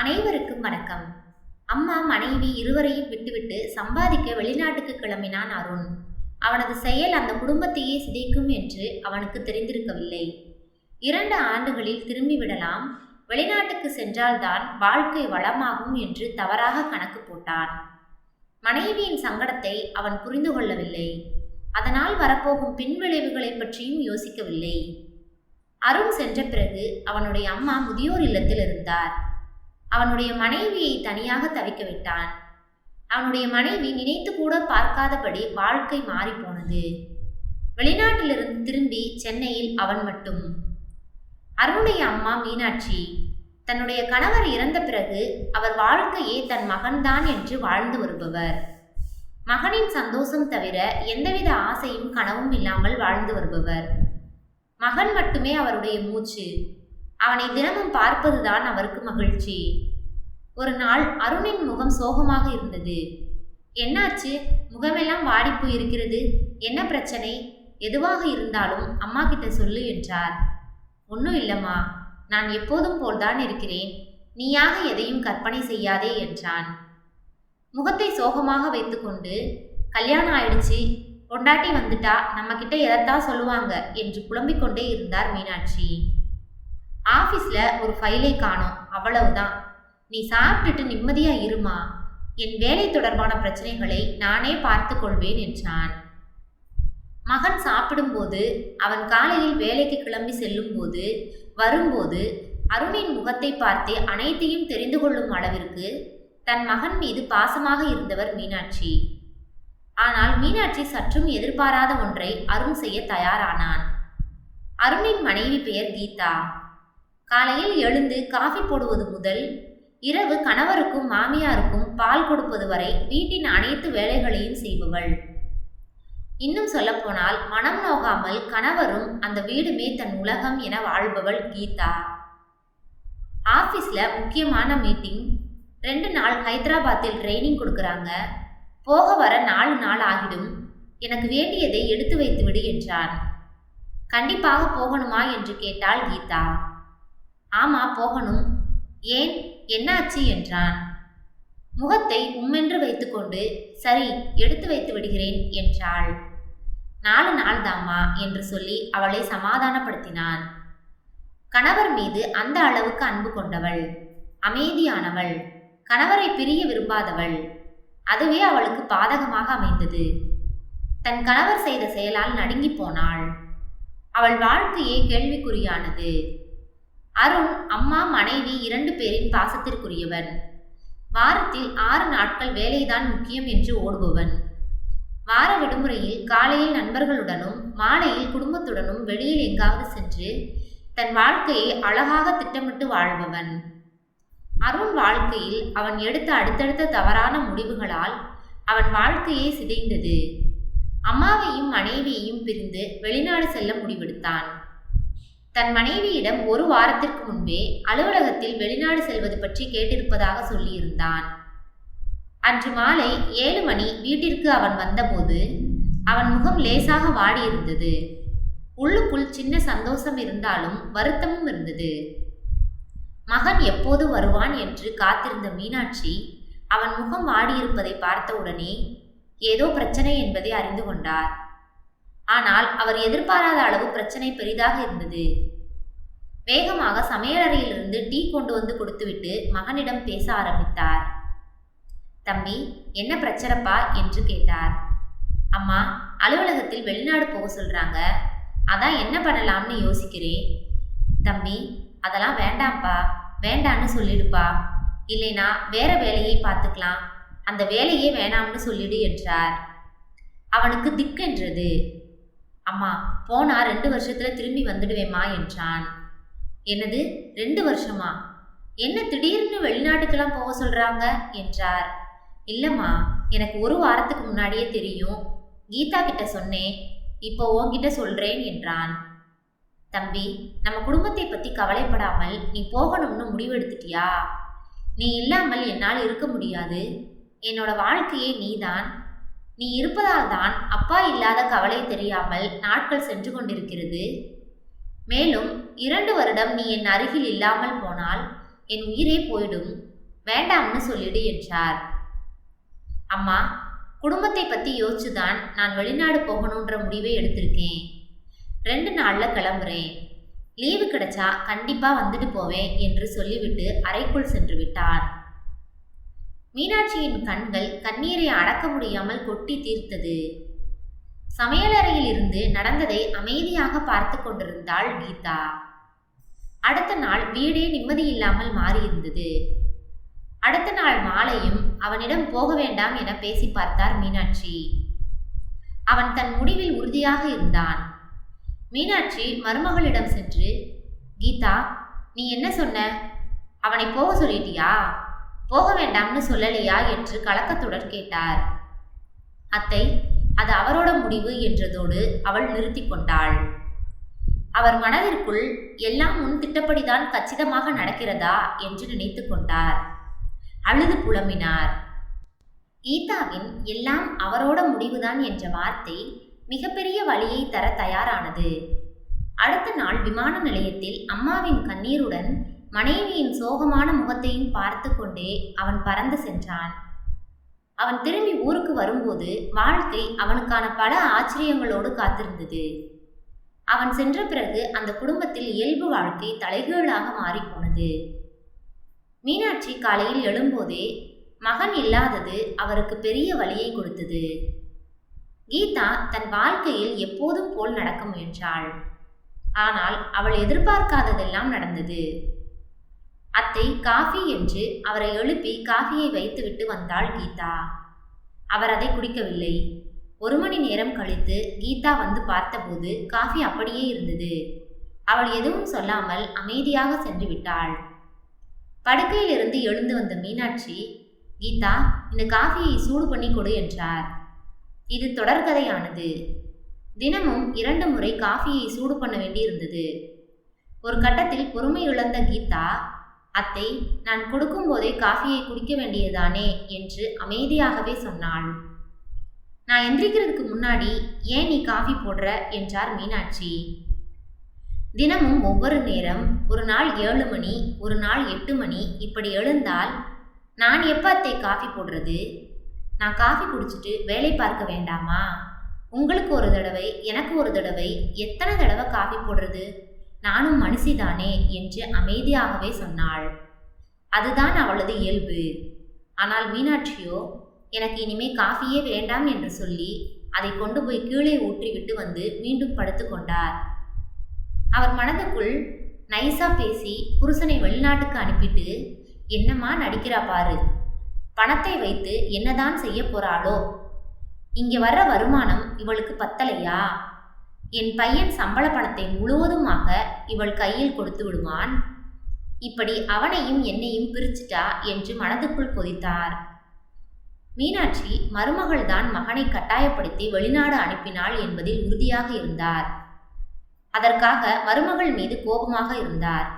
அனைவருக்கும் வணக்கம். அம்மா மனைவி இருவரையும் விட்டுவிட்டு சம்பாதிக்க வெளிநாட்டுக்கு கிளம்பினான் அருண். அவனது செயல் அந்த குடும்பத்தையே சிதைக்கும் என்று அவனுக்கு தெரிந்திருக்கவில்லை. இரண்டு ஆண்டுகளில் திரும்பிவிடலாம் வெளிநாட்டுக்கு சென்றால்தான் வாழ்க்கை வளமாகும் என்று தவறாக கணக்கு போட்டான். மனைவியின் சங்கடத்தை அவன் புரிந்து கொள்ளவில்லை. அதனால் வரப்போகும் பின்விளைவுகளை பற்றியும் யோசிக்கவில்லை. அருண் சென்ற பிறகு அவனுடைய அம்மா முதியோர் இல்லத்தில் இருந்தார். அவனுடைய மனைவியை தனியாக தவிக்க விட்டான். அவனுடைய மனைவி நினைத்து கூட பார்க்காதபடி வாழ்க்கை மாறிப்போனது வெளிநாட்டிலிருந்து திரும்பி சென்னையில் அவன் மட்டும். அருணுடைய அம்மா மீனாட்சி. தன்னுடைய கணவர் இறந்த பிறகு அவர் வாழ்க்கையே தன் மகன்தான் என்று வாழ்ந்து வருபவர். மகனின் சந்தோஷம் தவிர எந்தவித ஆசையும் கனவும் இல்லாமல் வாழ்ந்து வருபவர். மகன் மட்டுமே அவருடைய மூச்சு. அவனை தினமும் பார்ப்பதுதான் அவருக்கு மகிழ்ச்சி. ஒரு நாள் அருணின் முகம் சோகமாக இருந்தது. என்னாச்சு? முகமெல்லாம் வாடி போயிருக்கிறது. என்ன பிரச்சனை? எதுவாக இருந்தாலும் அம்மா கிட்ட சொல்லு என்றார். ஒன்றும் இல்லம்மா. நான் எப்போதும் போல்தான் இருக்கிறேன். நீயாக எதையும் கற்பனை செய்யாதே என்றான். முகத்தை சோகமாக வைத்துக்கொண்டு கல்யாணம் ஆயிடுச்சு. பொண்டாட்டி வந்துட்டா நம்ம கிட்ட எதைத்தான் சொல்லுவாங்க? என்று புலம்பிக் கொண்டே இருந்தார் மீனாட்சி. ஆஃபீஸில் ஒரு ஃபைலை காணோம். அவ்வளவுதான். நீ சாப்பிட்டுட்டு நிம்மதியா இருமா? என் வேலை தொடர்பான பிரச்சனைகளை நானே பார்த்து கொள்வேன் என்றான். மகன் சாப்பிடும்போது அவன் காலையில் வேலைக்கு கிளம்பி செல்லும்போது வரும்போது அருணின் முகத்தை பார்த்து அனைத்தையும் தெரிந்து கொள்ளும் அளவிற்கு தன் மகன் மீது பாசமாக இருந்தவர் மீனாட்சி. ஆனால் மீனாட்சி சற்றும் எதிர்பாராத ஒன்றை அருண் செய்ய தயாரானான். அருணின் மனைவி பெயர் கீதா. காலையில் எழுந்து காஃபி போடுவது முதல் இரவு கணவருக்கும் மாமியாருக்கும் பால் கொடுப்பது வரை வீட்டின் அனைத்து வேலைகளையும் செய்பவள். இன்னும் சொல்லப்போனால் மனம் நோகாமல் கணவரும் அந்த வீடுமே தன் உலகம் என வாழ்பவள் கீதா. ஆஃபீஸில் முக்கியமான மீட்டிங். ரெண்டு நாள் ஹைதராபாத்தில் ட்ரைனிங் கொடுக்குறாங்க. போக வர நாலு நாள் ஆகிடும். எனக்கு வேண்டியதை எடுத்து வைத்து விடு என்றான். கண்டிப்பாக போகணுமா என்று கேட்டாள் கீதா. ஆமா போகணும். ஏன்? என்னாச்சு? என்றான். முகத்தை உம்மென்று வைத்துக்கொண்டு சரி எடுத்து வைத்து விடுகிறேன் என்றாள். நாலு நாள்தாம்மா என்று சொல்லி அவளை சமாதானப்படுத்தினான். கணவர் மீது அந்த அளவுக்கு அன்பு கொண்டவள். அமைதியானவள். கணவரை பிரிய விரும்பாதவள். அதுவே அவளுக்கு பாதகமாக அமைந்தது. தன் கணவர் செய்த செயலால் நடுங்கி போனாள். அவள் வாழ்க்கையே கேள்விக்குறியானது. அருண் அம்மா மனைவி இரண்டு பேரின் பாசத்திற்குரியவன் வாரத்தில் ஆறு நாட்கள் வேலைதான் முக்கியம் என்று ஓடுபவன். வார விடுமுறையில் காலையில் நண்பர்களுடனும் மாலையில் குடும்பத்துடனும் வெளியில் எங்காவது சென்று தன் வாழ்க்கையை அழகாக திட்டமிட்டு வாழ்பவன். அருண் வாழ்க்கையில் அவன் எடுத்த அடுத்தடுத்த தவறான முடிவுகளால் அவன் வாழ்க்கையே சிதைந்தது. அம்மாவையும் மனைவியையும் பிரிந்து வெளிநாடு செல்ல முடிவெடுத்தான். தன் மனைவியிடம் ஒரு வாரத்திற்கு முன்பே அலுவலகத்தில் வெளிநாடு செல்வது பற்றி கேட்டிருப்பதாக சொல்லியிருந்தான். அன்று மாலை ஏழு மணி வீட்டிற்கு அவன் வந்தபோது அவன் முகம் லேசாக வாடியிருந்தது. உள்ளுக்குள் சின்ன சந்தோஷம் இருந்தாலும் வருத்தமும் இருந்தது. மகன் எப்போது வருவான் என்று காத்திருந்த மீனாட்சி அவன் முகம் வாடியிருப்பதை பார்த்தவுடனே ஏதோ பிரச்சனை என்பதை அறிந்து கொண்டார். ஆனால் அவர் எதிர்பாராத அளவு பிரச்சனை பெரிதாக இருந்தது. வேகமாக சமையலறையிலிருந்து டீ கொண்டு வந்து கொடுத்துவிட்டு மகனிடம் பேச ஆரம்பித்தார். தம்பி என்ன பிரச்சனைப்பா? என்று கேட்டார். அம்மா அலுவலகத்தில் வெளிநாடு போக சொல்றாங்க. அதான் என்ன பண்ணலாம்னு யோசிக்கிறேன். தம்பி அதெல்லாம் வேண்டாம்ப்பா. வேண்டான்னு சொல்லிடுப்பா. இல்லைனா வேற வேலையை பார்த்துக்கலாம். அந்த வேலையே வேணாம்னு சொல்லிடு என்றார். அவனுக்கு திக்கென்றது. அம்மா போனா ரெண்டு வருஷத்துல திரும்பி வந்துடுவேம்மா என்றான். என்னது ரெண்டு வருஷமா? என்ன திடீர்னு வெளிநாட்டுக்கெல்லாம் போக சொல்றாங்க? என்றார். இல்லம்மா எனக்கு ஒரு வாரத்துக்கு முன்னாடியே தெரியும். கீதா கிட்ட சொன்னேன். இப்போ உன்கிட்ட சொல்றேன் என்றான். தம்பி நம்ம குடும்பத்தை பத்தி கவலைப்படாமல் நீ போகணும்னு முடிவெடுத்துட்டியா? நீ இல்லாமல் என்னால் இருக்க முடியாது. என்னோட வாழ்க்கையே நீதான். நீ இருப்பதால் தான் அப்பா இல்லாத கவலை தெரியாமல் நாட்கள் சென்று கொண்டிருக்கிறது. மேலும் இரண்டு வருடம் நீ என் அருகில் இல்லாமல் போனால் என் உயிரே போயிடும். வேண்டாம்னு சொல்லிடு என்றார். அம்மா குடும்பத்தை பற்றி யோசிச்சுதான் நான் வெளிநாடு போகணுன்ற முடிவை எடுத்திருக்கேன். ரெண்டு நாளில் கிளம்புறேன். லீவு கிடைச்சா கண்டிப்பாக வந்துட்டு போவேன் என்று சொல்லிவிட்டு அறைக்குள் சென்று விட்டார் மீனாட்சியின் கண்கள் கண்ணீரை அடக்க முடியாமல் கொட்டி தீர்த்தது. சமையலறையில் இருந்து நடந்ததை அமைதியாக பார்த்து கொண்டிருந்தாள் கீதா. அடுத்த நாள் வீடே நிம்மதியில்லாமல் மாறியிருந்தது. அடுத்த நாள் மாலையும் அவனிடம் போக வேண்டாம் என பேசி பார்த்தார் மீனாட்சி. அவன் தன் முடிவில் உறுதியாக இருந்தான். மீனாட்சி மருமகளிடம் சென்று கீதா நீ என்ன சொன்ன? அவனை போக சொல்லிட்டியா? போக வேண்டாம்னு சொல்லலையா என்று கலக்கத்துடன் கேட்டார். அத்தை அது அவரோட முடிவு என்றதோடு அவள் நிறுத்தி கொண்டாள். அவர் மனதிற்குள் எல்லாம் முன் திட்டப்படிதான் கச்சிதமாக நடக்கிறதா என்று நினைத்து கொண்டார். அழுது புலம்பினார். கீதாவின் எல்லாம் அவரோட முடிவுதான் என்ற வார்த்தை மிகப்பெரிய வழியை தர தயாரானது. அடுத்த நாள் விமான நிலையத்தில் அம்மாவின் கண்ணீருடன் மனைவியின் சோகமான முகத்தையும் பார்த்து கொண்டே அவன் பறந்து சென்றான். அவன் திரும்பி ஊருக்கு வரும்போது வாழ்க்கை அவனுக்கான பல ஆச்சரியங்களோடு காத்திருந்தது. அவன் சென்ற பிறகு அந்த குடும்பத்தில் இயல்பு வாழ்க்கை தலைகீழாக மாறிப்போனது மீனாட்சி காலையில் எழும்போதே மகன் இல்லாதது அவருக்கு பெரிய வழியை கொடுத்தது. கீதா தன் வாழ்க்கையில் எப்போதும் போல் நடக்க முயன்றாள். ஆனால் அவள் எதிர்பார்க்காததெல்லாம் நடந்தது. அத்தை காஃபி என்று அவரை எழுப்பி காஃபியை வைத்துவிட்டு வந்தாள் கீதா. அவர் அதை குடிக்கவில்லை. ஒரு மணி நேரம் கழித்து கீதா வந்து பார்த்தபோது காஃபி அப்படியே இருந்தது. அவள் எதுவும் சொல்லாமல் அமைதியாக சென்று விட்டாள். படுக்கையிலிருந்து எழுந்து வந்த மீனாட்சி கீதா இந்த காஃபியை சூடு பண்ணி கொடு என்றார். இது தொடர்கதையானது தினமும் இரண்டு முறை காஃபியை சூடு பண்ண வேண்டியிருந்தது. ஒரு கட்டத்தில் பொறுமை இழந்த கீதா அத்தை நான் கொடுக்கும்போதே காஃபியை குடிக்க வேண்டியதானே என்று அமைதியாகவே சொன்னாள். நான் எந்திரிக்கிறதுக்கு முன்னாடி ஏன் நீ காஃபி போடுற? என்றார் மீனாட்சி. தினமும் ஒவ்வொரு நேரம் ஒரு நாள் ஏழு மணி ஒரு நாள் எட்டு மணி இப்படி எழுந்தால் நான் எப்போ அத்தை காஃபி போடுறது? நான் காஃபி குடிச்சிட்டு வேலை பார்க்க வேண்டாமா? உங்களுக்கு ஒரு தடவை எனக்கு ஒரு தடவை எத்தனை தடவை காஃபி போடுறது? நானும் மனுஷிதானே என்று அமைதியாகவே சொன்னாள். அதுதான் அவளது இயல்பு. ஆனால் மீனாட்சியோ எனக்கு இனிமே காஃபியே வேண்டாம் என்று சொல்லி அதை கொண்டு போய் கீழே ஊற்றிவிட்டு வந்து மீண்டும் படுத்து கொண்டார். அவர் மனதுக்குள் நைஸா பேசி புருஷனை வெளிநாட்டுக்கு அனுப்பிட்டு என்னம்மா நடிக்கிறா பாரு. பணத்தை வைத்து என்னதான் செய்ய போறாளோ? இங்க வர்ற வருமானம் இவளுக்கு பத்தலையா? என் பையன் சம்பள பணத்தை முழுவதுமாக இவள் கையில் கொடுத்து விடுவான். இப்படி அவனையும் என்னையும் பிரிச்சிட்டா என்று மனதுக்குள் கொதித்தார். மீனாட்சி மருமகள்தான் மகனை கட்டாயப்படுத்தி வெளிநாடு அனுப்பினாள் என்பதில் உறுதியாக இருந்தார். அதற்காக மருமகள் மீது கோபமாக இருந்தார்.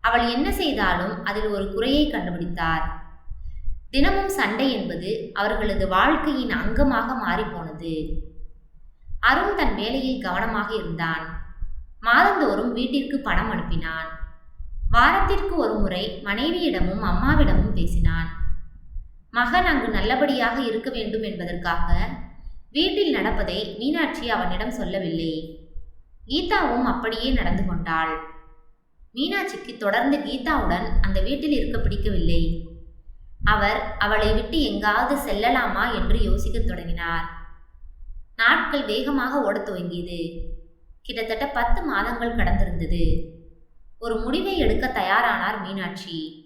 அவள் என்ன செய்தாலும் அதில் ஒரு குறையை கண்டுபிடித்தார். தினமும் சண்டை என்பது அவர்களது வாழ்க்கையின் அங்கமாக மாறிப்போனது. அருண் தன் வேலையில் கவனமாக இருந்தான். மாதந்தோறும் வீட்டிற்கு பணம் அனுப்பினான். வாரத்திற்கு ஒரு முறை மனைவியிடமும் அம்மாவிடமும் பேசினான். மகன் அங்கு நல்லபடியாக இருக்க வேண்டும் என்பதற்காக வீட்டில் நடப்பதை மீனாட்சி அவனிடம் சொல்லவில்லை. கீதாவும் அப்படியே நடந்து கொண்டாள். மீனாட்சிக்கு தொடர்ந்து கீதாவுடன் அந்த வீட்டில் இருக்க பிடிக்கவில்லை. அவர் அவளை விட்டு எங்காவது செல்லலாமா? என்று யோசிக்கத் தொடங்கினார். நாட்கள் வேகமாக ஓடத் துவங்கியது. கிட்டத்தட்ட பத்து மாதங்கள் கடந்திருந்தது. ஒரு முடிவை எடுக்க தயாரானார் மீனாட்சி.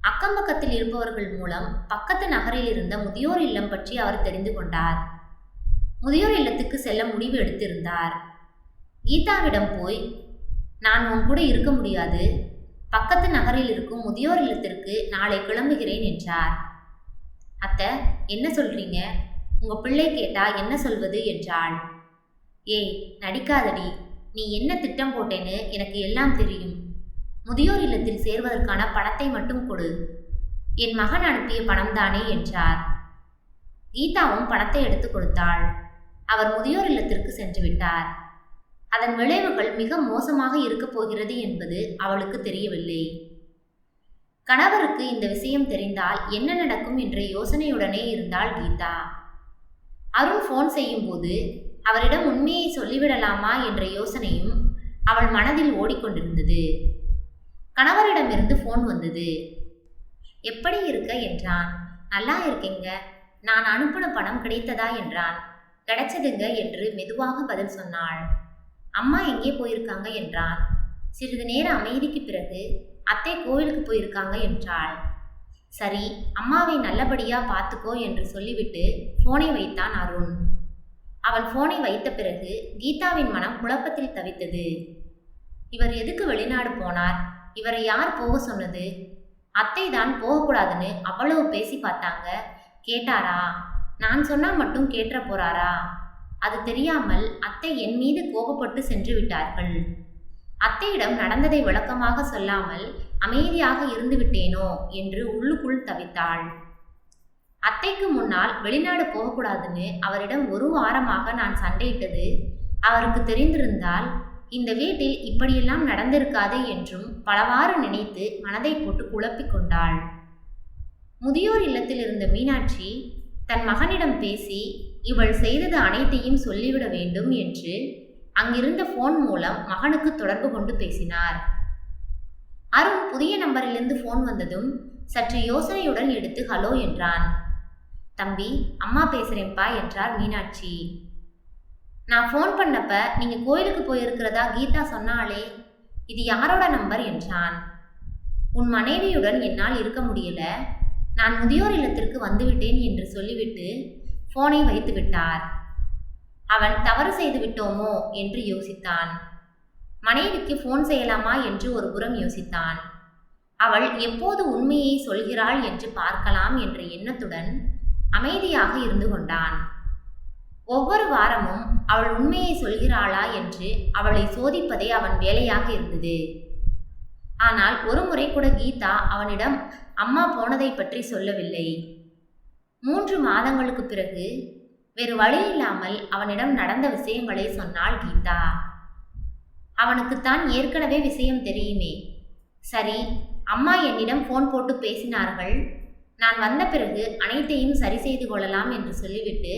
அக்கம் பக்கத்தில் இருப்பவர்கள் மூலம் பக்கத்து நகரில் இருந்த முதியோர் இல்லம் பற்றி அவர் தெரிந்து கொண்டார். முதியோர் இல்லத்துக்கு செல்ல முடிவு எடுத்திருந்தார். கீதாவிடம் போய் நான் உன் கூட இருக்க முடியாது. பக்கத்து நகரில் இருக்கும் முதியோர் இல்லத்திற்கு நாளை கிளம்புகிறேன் என்றார். அத்தை என்ன சொல்றீங்க? உங்க பிள்ளை கேட்டா என்ன சொல்வது என்றாள். ஏய் நடிக்காதடி. நீ என்ன திட்டம் போட்டேன்னு எனக்கு எல்லாம் தெரியும். முதியோர் இல்லத்தில் சேர்வதற்கான பணத்தை மட்டும் கொடு. என் மகன் அனுப்பிய பணம்தானே என்றார். கீதாவும் பணத்தை எடுத்து கொடுத்தாள். அவர் முதியோர் இல்லத்திற்கு சென்று விட்டார். அதன் விளைவுகள் மிக மோசமாக இருக்கப் போகிறது என்பது அவளுக்கு தெரியவில்லை. கணவருக்கு இந்த விஷயம் தெரிந்தால் என்ன நடக்கும் என்ற யோசனையுடனே இருந்தாள் கீதா. அருண் ஃபோன் செய்யும்போது அவரிடம் உண்மையை சொல்லிவிடலாமா? என்ற யோசனையும் அவள் மனதில் ஓடிக்கொண்டிருந்தது. கணவரிடமிருந்து ஃபோன் வந்தது. எப்படி இருக்க? என்றான். நல்லா இருக்கேங்க. நான் அனுப்பின பணம் கிடைத்ததா? என்றான். கிடைச்சதுங்க என்று மெதுவாக பதில் சொன்னாள். அம்மா எங்கே போயிருக்காங்க? என்றான். சிறிது நேர அமைதிக்கு பிறகு அத்தை கோவிலுக்கு போயிருக்காங்க என்றாள். சரி அம்மாவை நல்லபடியா பார்த்துக்கோ என்று சொல்லிவிட்டு போனை வைத்தான் அருண். அவன் போனை வைத்த பிறகு கீதாவின் மனம் குழப்பத்தில் தவித்தது. இவர் எதுக்கு வெளிநாடு போனார்? இவரை யார் போக சொன்னது? அத்தை தான் போகக்கூடாதுன்னு அவ்வளவு பேசி பார்த்தாங்க. கேட்டாரா? நான் சொன்னா மட்டும் கேட்ட போறாரா? அது தெரியாமல் அத்தை என் மீது கோபப்பட்டு சென்று விட்டார்கள். அத்தையிடம் நடந்ததை விளக்கமாக சொல்லாமல் அமைதியாக இருந்துவிட்டேனோ என்று உள்ளுக்குள் தவித்தாள். அத்தைக்கு முன்னால் வெளிநாடு போகக்கூடாதுன்னு அவரிடம் ஒரு வாரமாக நான் சண்டையிட்டது. அவருக்கு தெரிந்திருந்தால் இந்த வீட்டில் இப்படியெல்லாம் நடந்திருக்காது என்றும் பலவாறு நினைத்து மனதை போட்டு குழப்பிக் கொண்டாள். முதியோர் இல்லத்தில் இருந்த மீனாட்சி தன் மகனிடம் பேசி இவள் செய்தது அனைத்தையும் சொல்லிவிட வேண்டும் என்று அங்கிருந்த போன் மூலம் மகனுக்கு தொடர்பு கொண்டு பேசினார். அருண் புதிய நம்பரிலிருந்து போன் வந்ததும் சற்று யோசனையுடன் எடுத்து ஹலோ என்றான். தம்பி அம்மா பேசுறேன்ப்பா என்றார் மீனாட்சி. நான் ஃபோன் பண்ணப்ப நீங்கள் கோயிலுக்கு போயிருக்கிறதா கீதா சொன்னாலே இது யாரோட நம்பர்? என்றான். உன் மனைவியுடன் என்னால் இருக்க முடியல. நான் முதியோர் இல்லத்திற்கு வந்துவிட்டேன் என்று சொல்லிவிட்டு ஃபோனை வைத்து விட்டார் அவன் தவறு செய்து விட்டோமோ? என்று யோசித்தான். மனைவிக்கு ஃபோன் செய்யலாமா என்று ஒரு புறம் யோசித்தான். அவள் எப்போது உண்மையை சொல்கிறாள் என்று பார்க்கலாம் என்ற எண்ணத்துடன் அமைதியாக இருந்து கொண்டான். ஒவ்வொரு வாரமும் அவள் உண்மையை சொல்கிறாளா என்று அவளை சோதிப்பதே அவன் வேலையாக இருந்தது. ஆனால் ஒரு முறை கூட கீதா அவனிடம் அம்மா போனதை பற்றி சொல்லவில்லை. மூன்று மாதங்களுக்கு பிறகு வேறு வழி இல்லாமல் அவனிடம் நடந்த விஷயங்களை சொன்னாள் கீதா. அவனுக்குத்தான் ஏற்கனவே விஷயம் தெரியுமே. சரி அம்மா என்னிடம் ஃபோன் போட்டு பேசினார்கள். நான் வந்த பிறகு அனைத்தையும் சரி செய்து கொள்ளலாம் என்று சொல்லிவிட்டு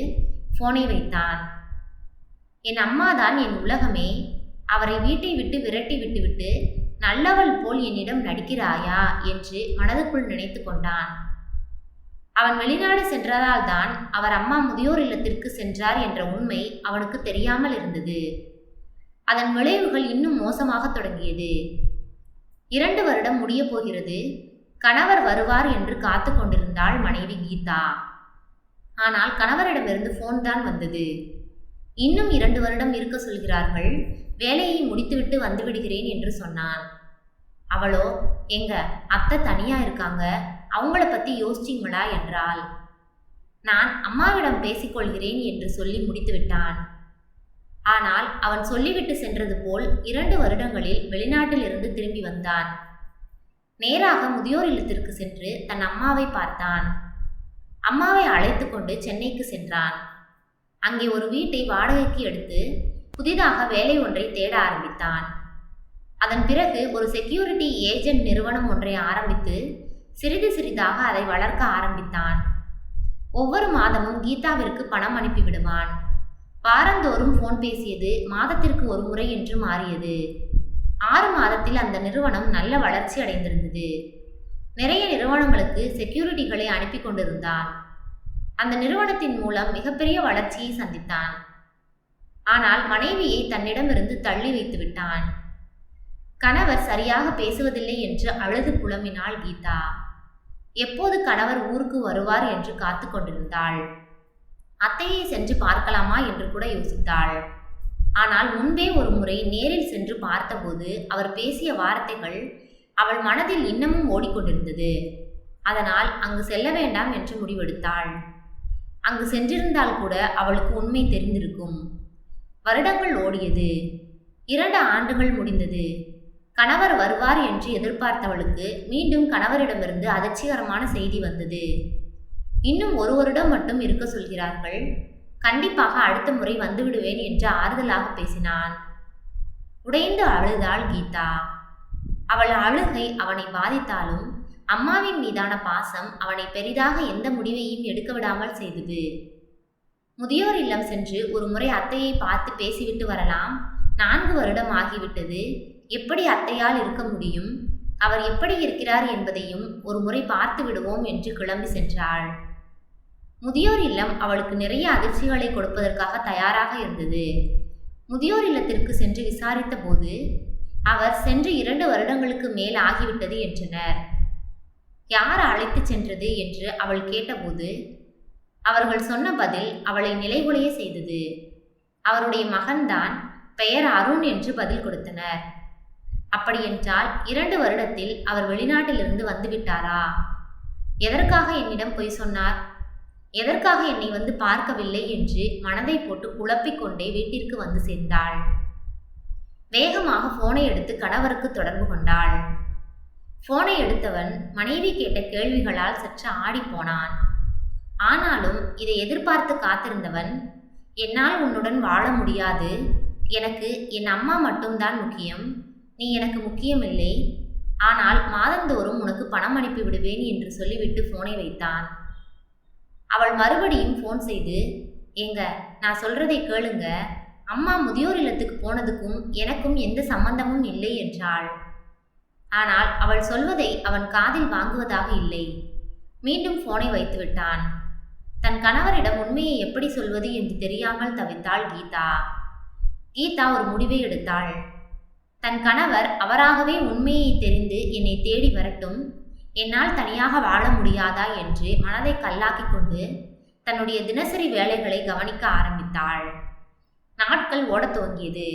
ஃபோனை வைத்தான். என் அம்மாதான் என் உலகமே. அவரை வீட்டை விட்டு விரட்டி விட்டுவிட்டு நல்லவள் போல் என்னிடம் நடிக்கிறாயா? என்று மனதுக்குள் நினைத்து கொண்டான். அவன் வெளிநாடு சென்றதால்தான் அவர் அம்மா முதியோர் இல்லத்திற்கு சென்றார் என்ற உண்மை அவனுக்கு தெரியாமல் இருந்தது. அதன் விளைவுகள் இன்னும் மோசமாக தொடங்கியது. இரண்டு வருடம் முடிய போகிறது. கணவர் வருவார் என்று காத்து கொண்டிருந்தாள் மனைவி கீதா. ஆனால் கணவரிடமிருந்து ஃபோன் தான் வந்தது. இன்னும் இரண்டு வருடம் இருக்க சொல்கிறார்கள். வேலையை முடித்துவிட்டு வந்து விடுகிறேன் என்று சொன்னான். அவளோ எங்க அத்தை தனியா இருக்காங்க. அவங்கள பத்தி யோசிச்சிங்களா? என்றாள். நான் அம்மாவிடம் பேசிக்கொள்கிறேன் என்று சொல்லி முடித்து விட்டான் ஆனால் அவன் சொல்லிவிட்டு சென்றது போல் இரண்டு வருடங்களில் வெளிநாட்டில் இருந்து திரும்பி வந்தான். நேராக முதியோர் இல்லத்திற்கு சென்று தன் அம்மாவை பார்த்தான். அம்மாவை அழைத்து கொண்டு சென்னைக்கு சென்றான். அங்கே ஒரு வீட்டை வாடகைக்கு எடுத்து புதிதாக வேலை ஒன்றை தேட ஆரம்பித்தான். அதன் பிறகு ஒரு செக்யூரிட்டி ஏஜென்ட் நிறுவனம் ஒன்றை ஆரம்பித்து சிறிது சிறிதாக அதை வளர்க்க ஆரம்பித்தான். ஒவ்வொரு மாதமும் கீதாவிற்கு பணம் அனுப்பிவிடுவான். வாரந்தோறும் ஃபோன் பேசியது மாதத்திற்கு ஒரு முறை என்று மாறியது. ஆறு மாதத்தில் அந்த நிறுவனம் நல்ல வளர்ச்சி அடைந்திருந்தது. நிறைய நிறுவனங்களுக்கு செக்யூரிட்டிகளை அனுப்பி கொண்டிருந்தான். அந்த நிறுவனத்தின் மூலம் மிகப்பெரிய வளர்ச்சியை சந்தித்தான். ஆனால் மனைவியை தன்னிடமிருந்து தள்ளி வைத்து விட்டான். கணவர் சரியாக பேசுவதில்லை என்று அழுது புலம்பினாள் கீதா. எப்போது கணவர் ஊருக்கு வருவார் என்று காத்து கொண்டிருந்தாள். அத்தையை சென்று பார்க்கலாமா என்று கூட யோசித்தாள். ஆனால் முன்பே ஒரு முறை நேரில் சென்று பார்த்தபோது அவர் பேசிய வார்த்தைகள் அவள் மனதில் இன்னமும் ஓடிக்கொண்டிருந்தது. அதனால் அங்கு செல்ல வேண்டாம் என்று முடிவெடுத்தாள். அங்கு சென்றிருந்தால் கூட அவளுக்கு உண்மை தெரிந்திருக்கும். வருடங்கள் ஓடியது. இரண்டு ஆண்டுகள் முடிந்தது. கணவர் வருவார் என்று எதிர்பார்த்தவளுக்கு மீண்டும் கணவரிடமிருந்து அதிர்ச்சிகரமான செய்தி வந்தது. இன்னும் ஒரு வருடம் மட்டும் இருக்க சொல்கிறார்கள். கண்டிப்பாக அடுத்த முறை வந்துவிடுவேன் என்று ஆறுதலாக பேசினான். உடைந்து அழுதாள் கீதா. அவள் அழுகை அவனை பாதித்தாலும் அம்மாவின் மீதான பாசம் அவனை பெரிதாக எந்த முடிவையும் எடுக்க விடாமல் செய்தது. முதியோர் இல்லம் சென்று ஒரு முறை அத்தையை பார்த்து பேசிவிட்டு வரலாம். நான்கு வருடம் ஆகிவிட்டது. எப்படி அத்தையால் இருக்க முடியும்? அவர் எப்படி இருக்கிறார் என்பதையும் ஒரு முறை பார்த்து விடுவோம் என்று கிளம்பி சென்றாள். முதியோர் இல்லம் அவளுக்கு நிறைய அதிர்ச்சிகளை கொடுப்பதற்காக தயாராக இருந்தது. முதியோர் இல்லத்திற்கு சென்று விசாரித்த போது அவர் சென்று இரண்டு வருடங்களுக்கு மேல் ஆகிவிட்டது என்றனர். யார் அழைத்துச் சென்றது என்று அவள் கேட்டபோது அவர்கள் சொன்ன பதில் அவளை நிலைகுலைய செய்தது. அவருடைய மகன்தான் பெயர் அருண் என்று பதில் கொடுத்தனர். அப்படியென்றால் இரண்டு வருடத்தில் அவர் வெளிநாட்டிலிருந்து வந்துவிட்டாரா எதற்காக என்னிடம் பொய் சொன்னார்? எதற்காக என்னை வந்து பார்க்கவில்லை என்று மனதை போட்டு குழப்பிக்கொண்டே வீட்டிற்கு வந்து சேர்ந்தாள். வேகமாக போனை எடுத்து கணவருக்கு தொடர்பு கொண்டாள். போனை எடுத்தவன் மனைவி கேட்ட கேள்விகளால் சற்று ஆடிப்போனான் ஆனாலும் இதை எதிர்பார்த்து காத்திருந்தவன் என்னால் உன்னுடன் வாழ முடியாது. எனக்கு என் அம்மா மட்டும்தான் முக்கியம். நீ எனக்கு முக்கியமில்லை. ஆனால் மாதந்தோறும் உனக்கு பணம் அனுப்பி விடுவேன் என்று சொல்லிவிட்டு போனை வைத்தான். அவள் மறுபடியும் ஃபோன் செய்து ஏங்க நான் சொல்றதை கேளுங்க. அம்மா முதியோர் இல்லத்துக்கு போனதுக்கும் எனக்கும் எந்த சம்பந்தமும் இல்லை என்றாள். ஆனால் அவள் சொல்வதை அவன் காதில் வாங்குவதாக இல்லை. மீண்டும் போனை வைத்து விட்டான். தன் கணவரிடம் உண்மையை எப்படி சொல்வது என்று தெரியாமல் தவித்தாள் கீதா. கீதா ஒரு முடிவை எடுத்தாள். தன் கணவர் அவராகவே உண்மையை தெரிந்து என்னை தேடி வரட்டும். என்னால் தனியாக வாழ முடியாதா என்று மனதை கல்லாக்கி கொண்டு தன்னுடைய தினசரி வேலைகளை கவனிக்க ஆரம்பித்தாள். நாட்கள் ஓடத் துவங்கியது.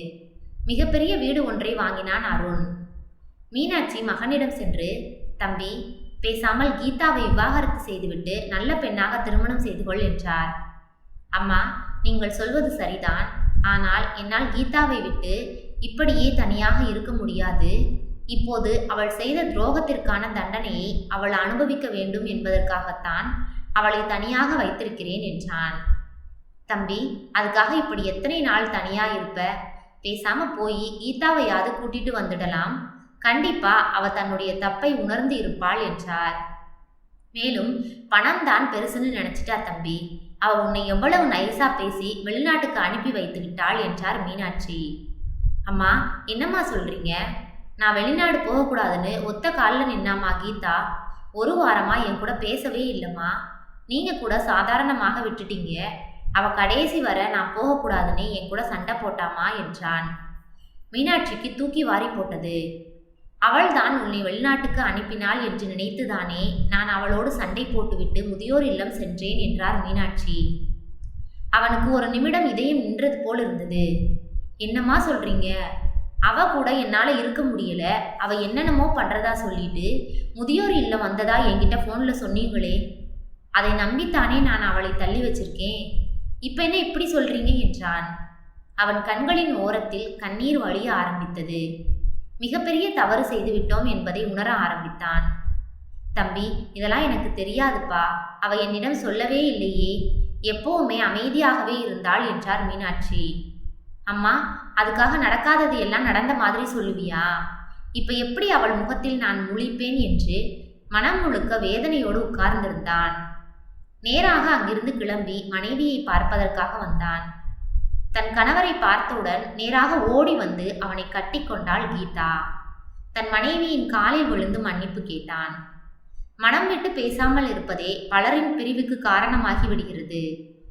மிகப்பெரிய வீடு ஒன்றை வாங்கினான் அருண். மீனாட்சி மகனிடம் சென்று தம்பி பேசாமல் கீதாவை விவாகரத்து செய்துவிட்டு நல்ல பெண்ணாக திருமணம் செய்து கொள் என்றார். அம்மா நீங்கள் சொல்வது சரிதான். ஆனால் என்னால் கீதாவை விட்டு இப்படியே தனியாக இருக்க முடியாது. இப்போது அவள் செய்த துரோகத்திற்கான தண்டனையை அவள் அனுபவிக்க வேண்டும் என்பதற்காகத்தான் அவளை தனியாக வைத்திருக்கிறேன் என்றான். தம்பி அதுக்காக இப்படி எத்தனை நாள் தனியா இருப்ப? பேசாம போய் கீதாவையாவது கூட்டிட்டு வந்துடலாம். கண்டிப்பா அவ தன்னுடைய தப்பை உணர்ந்து இருப்பாள் என்றார். மேலும் பணம் தான் பெருசுன்னு நினைச்சிட்டா தம்பி. அவ உன்னை எவ்வளவு நைஸா பேசி வெளிநாட்டுக்கு அனுப்பி வைத்து விட்டாள் என்றார் மீனாட்சி. அம்மா என்னம்மா சொல்றீங்க? நான் வெளிநாடு போகக்கூடாதுன்னு ஒத்த காலில் நின்னாமா கீதா? ஒரு வாரமா என் கூட பேசவே இல்லைம்மா. நீங்க கூட சாதாரணமாக விட்டுட்டீங்க. அவ கடைசி வர நான் போகக்கூடாதுன்னு என் கூட சண்டை போட்டாமா என்றான். மீனாட்சிக்கு தூக்கி வாரி போட்டது. அவள்தான் உன்னை வெளிநாட்டுக்கு அனுப்பினாள் என்று நினைத்துதானே நான் அவளோடு சண்டை போட்டுவிட்டு முதியோர் இல்லம் சென்றேன் என்றார் மீனாட்சி. அவனுக்கு ஒரு நிமிடம் இதயம் நின்றது போல் இருந்தது. என்னம்மா சொல்றீங்க? அவ கூட என்னால் இருக்க முடியல. அவ என்னென்னமோ பண்ணுறதா சொல்லிட்டு முதியோர் இல்லம் வந்ததா என்கிட்ட ஃபோனில் சொன்னீங்களே? அதை நம்பித்தானே நான் அவளை தள்ளி வச்சிருக்கேன். இப்போ என்ன இப்படி சொல்றீங்க? என்றான். அவன் கண்களின் ஓரத்தில் கண்ணீர் வழிய ஆரம்பித்தது. மிகப்பெரிய தவறு செய்து விட்டோம் என்பதை உணர ஆரம்பித்தான். தம்பி இதெல்லாம் எனக்கு தெரியாதுப்பா. அவ என்னிடம் சொல்லவே இல்லையே. எப்போவுமே அமைதியாகவே இருந்தாள் என்றார் மீனாட்சி. அம்மா அதுக்காக நடக்காதது எல்லாம் நடந்த மாதிரி சொல்லுவியா? இப்ப எப்படி அவள் முகத்தில் நான் முழிப்பேன் என்று மனம் முழுக்க வேதனையோடு உட்கார்ந்திருந்தான். நேராக அங்கிருந்து கிளம்பி மனைவியை பார்ப்பதற்காக வந்தான். தன் கணவரை பார்த்தவுடன் நேராக ஓடி வந்து அவனை கட்டிக்கொண்டாள் கீதா. தன் மனைவியின் காலில் விழுந்து மன்னிப்பு கேட்டான். மனம் விட்டு பேசாமல் இருப்பதே பலரின் பிரிவுக்கு காரணமாகி விடுகிறது.